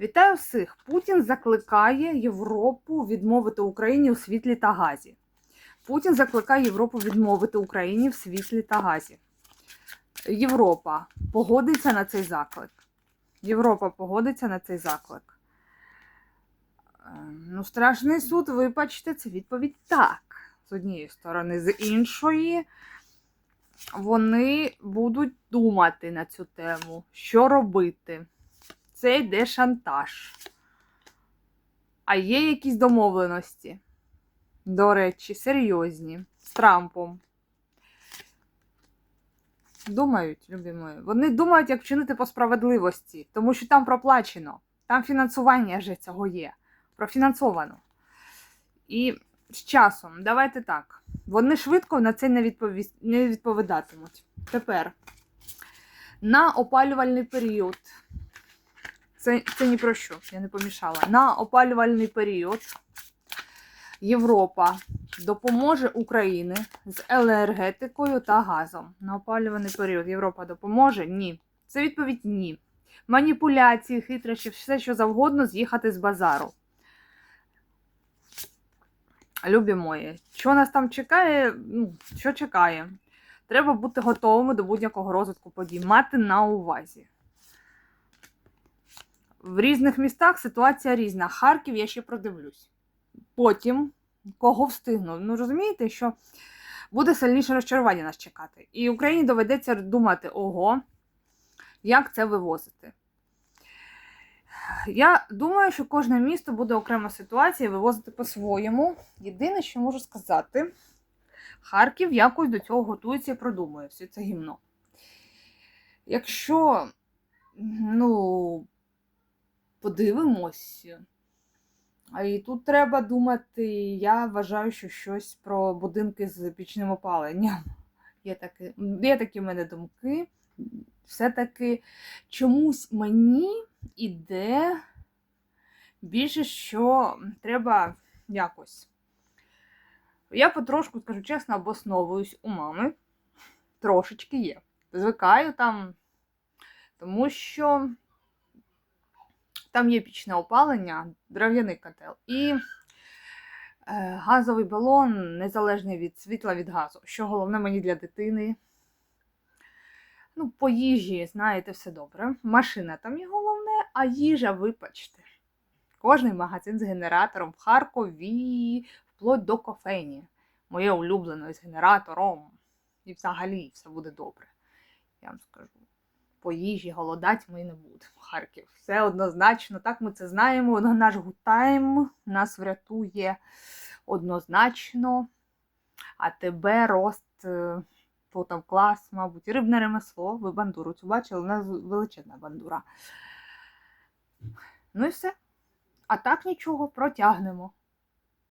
Вітаю всіх! Путін закликає Європу відмовити Україні у світлі та газі. Путін закликає Європу відмовити Україні в світлі та газі. Європа погодиться на цей заклик. Європа погодиться на цей заклик. Е, Ну, страшний суд, вибачте, це відповідь так. З однієї сторони, з іншої, вони будуть думати на цю тему, що робити. Це йде шантаж. А є якісь домовленості. До речі, серйозні. З Трампом. Думають, любі мої. Вони думають, як вчинити по справедливості, тому що там проплачено. Там фінансування вже цього є. Профінансовано. І з часом, давайте так. Вони швидко на це не, відповіс... не відповідатимуть. Тепер на опалювальний період. Це, це ні про що, я не помішала. На опалювальний період Європа допоможе Україні з енергетикою та газом. На опалювальний період Європа допоможе? Ні. Це відповідь ні. Маніпуляції, хитрощі, все що завгодно з'їхати з базару. Любі мої, що нас там чекає? Ну, що чекає? Треба бути готовими до будь-якого розвитку подій, мати на увазі. В різних містах ситуація різна. Харків я ще продивлюсь. Потім, кого встигну. Ну, розумієте, що буде сильніше розчарування нас чекати. І Україні доведеться думати, ого, як це вивозити. Я думаю, що кожне місто буде окрема ситуація вивозити по-своєму. Єдине, що можу сказати, Харків якось до цього готується і продумує все це гімно. Якщо, ну, подивимось. І тут треба думати, я вважаю, що щось про будинки з пічним опаленням. Є такі, є такі в мене думки. Все-таки чомусь мені іде більше, що треба якось. Я потрошку, скажу чесно, обосновуюсь у мами. Трошечки є. Звикаю там, тому що там є пічне опалення, дерев'яний котел і е, газовий балон незалежний від світла від газу. Що головне мені для дитини. Ну, по їжі, знаєте, все добре. Машина там є головне, а їжа, вибачте. Кожний магазин з генератором в Харкові, вплоть до кофейні. Моє улюблене з генератором. І взагалі все буде добре. Я вам скажу по їжі голодать ми не будемо. Харків. Все однозначно, так ми це знаємо. Наш гутайм нас врятує однозначно. А тебе рост, е, то там клас, мабуть, рибне ремесло. Ви бандуру цю бачили, у нас величезна бандура. Ну і все. А так нічого, протягнемо.